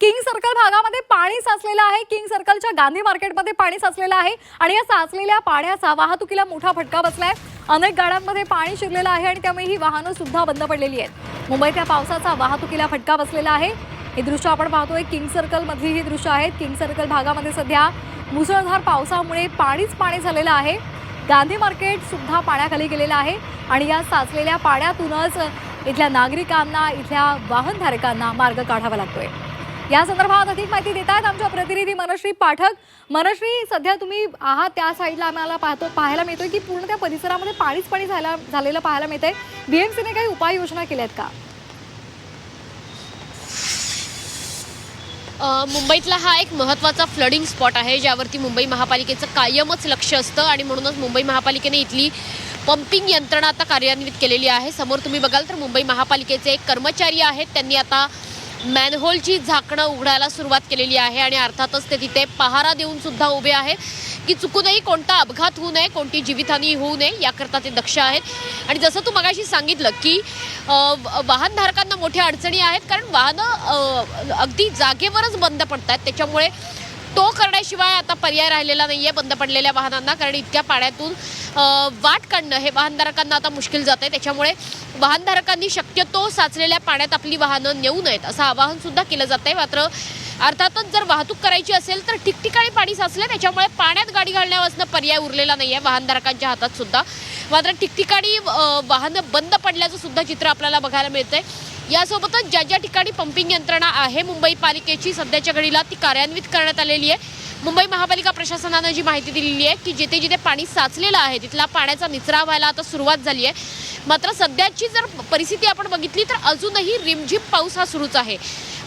King circle भागामध्ये पाणी साचलेलं आहे. किंग सर्कलच्या गांधी मार्केटमध्ये पाणी साचलेलं आहे. आणि या साचलेल्या पाण्याचा वाहतुकीला मोठा फटका बसलाय. अनेक गाड्यांमध्ये पाणी शिरलेलं आहे आणि त्यामुळे ही वाहनं सुद्धा बंद पडलेली आहेत. मुंबईत पावसाचा वाहतुकीला फटका बसलेला आहे. हे दृश्य आपण पाहतोय. किंग सर्कल मधली ही दृश्य आहेत किंग सर्कल भागामध्ये सध्या मुसळधार पावसामुळे पाणीच पाणी झालेलं आहे. गांधी मार्केट सुद्धा पाण्याखाली गेलेलं आहे. आणि या साचलेल्या पाण्यातूनच इथल्या नागरिकांना इथल्या वाहनधारकांना मार्ग काढावा लागतोय. या संदर्भात अधिक माहिती देत आहेत आमच्या प्रतिनिधी मनश्री पाठक. मनश्री सध्या तुम्ही आहात त्या साईडला आम्हाला पाहतो पाहायला मिळतोय की पूर्ण त्या परिसरामध्ये पाणीच पाणी झाला झालेलं पाहायला मिळत आहे बीएमसीने काही उपाययोजना केल्या आहेत का? मुंबईतला हा एक महत्त्वाचा फ्लडिंग स्पॉट आहे ज्यावरती मुंबई महापालिकेचं कायमच लक्ष असतं आणि म्हणूनच मुंबई महापालिकेने इथली पंपिंग यंत्रणा आता कार्यान्वित केलेली आहे. समोर तुम्ही बघाल तर मुंबई महापालिकेचे एक कर्मचारी आहेत त्यांनी आता मॅनहोलची झाकणं उघडायला सुरुवात केलेली आहे आणि अर्थातच ते तिथे पहारा देऊन सुद्धा उभे आहेत की चुकूनही कोणता अपघात होऊ नये कोणती जीवितहानी होऊ नये याकरता ते दक्ष आहेत. आणि जसं तू मगाशी सांगितलं की वाहनधारकांना मोठ्या अडचणी आहेत कारण वाहनं अगदी जागेवरच बंद पडत आहेत त्याच्यामुळे तो करण्याशिवाय आता पर्याय राहिलेला नाही आहे बंद पडलेल्या वाहनांना. कारण इतक्या पाण्यातून वाट काढणं हे वाहनधारकांना आता मुश्किल जात आहे त्याच्यामुळे वाहनधारकांनी शक्यतो साचलेल्या पाण्यात आपली वाहनं नेऊ नयेत असं आवाहन सुद्धा केलं जात आहे मात्र अर्थातच जर वाहतूक करायची असेल तर ठिकठिकाणी पाणी साचलं त्याच्यामुळे पाण्यात गाडी घालण्यापासून पर्याय उरलेला नाही आहे वाहनधारकांच्या हातात सुद्धा. मात्र ठिकठिकाणी वाहनं बंद पडल्याचं सुद्धा चित्र आपल्याला बघायला मिळतंय. यासोबतच ज्या ज्या ठिकाणी पंपिंग यंत्रणा आहे मुंबई पालिकेची सध्याच्या घडीला ती कार्यान्वित करण्यात आलेली आहे. मुंबई महापालिका प्रशासनानं जी माहिती दिलेली आहे की जिथे जिथे पाणी साचलेलं आहे तिथला पाण्याचा निचरा व्हायला आता सुरुवात झाली आहे. मात्र सध्याची जर परिस्थिती आपण बघितली तर अजूनही रिमझिम पाऊस हा सुरूच आहे.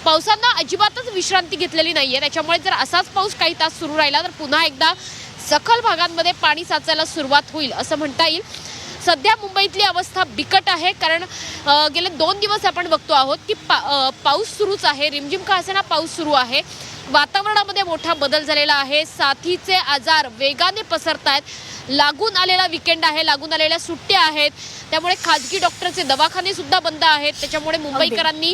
पावसानं अजिबातच विश्रांती घेतलेली नाही आहे त्याच्यामुळे जर असाच पाऊस काही तास सुरू राहिला तर पुन्हा एकदा सखल भागांमध्ये पाणी साचायला सुरुवात होईल असं म्हणता येईल. सध्या मुंबईतली अवस्था बिकट आहे कारण गेले दोन दिवस आपण बघतो आहोत की पा पाऊस सुरूच आहे. रिमझिम का असेना पाऊस सुरू आहे. वातावरणामध्ये मोठा बदल झालेला आहे. साथीचे आजार वेगाने पसरत आहेत लागून आलेला विकेंड आहे लागून आलेल्या सुट्ट्या आहेत. त्यामुळे खाजगी डॉक्टरचे दवाखाने सुद्धा बंद आहेत. त्याच्यामुळे मुंबईकरांनी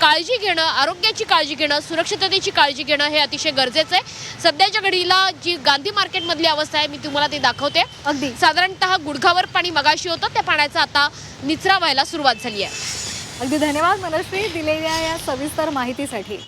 काळजी घेणं आरोग्याची काळजी घेणं सुरक्षिततेची काळजी घेणं हे अतिशय गरजेचं आहे. सध्याच्या घडीला जी गांधी मार्केटमधली अवस्था आहे मी तुम्हाला ती दाखवते. अगदी. साधारणतः गुडघावर पाणी मगाशी होतं त्या पाण्याचा आता निचरा व्हायला सुरुवात झाली आहे. अगदी धन्यवाद मनश्री दिलेल्या या सविस्तर माहितीसाठी.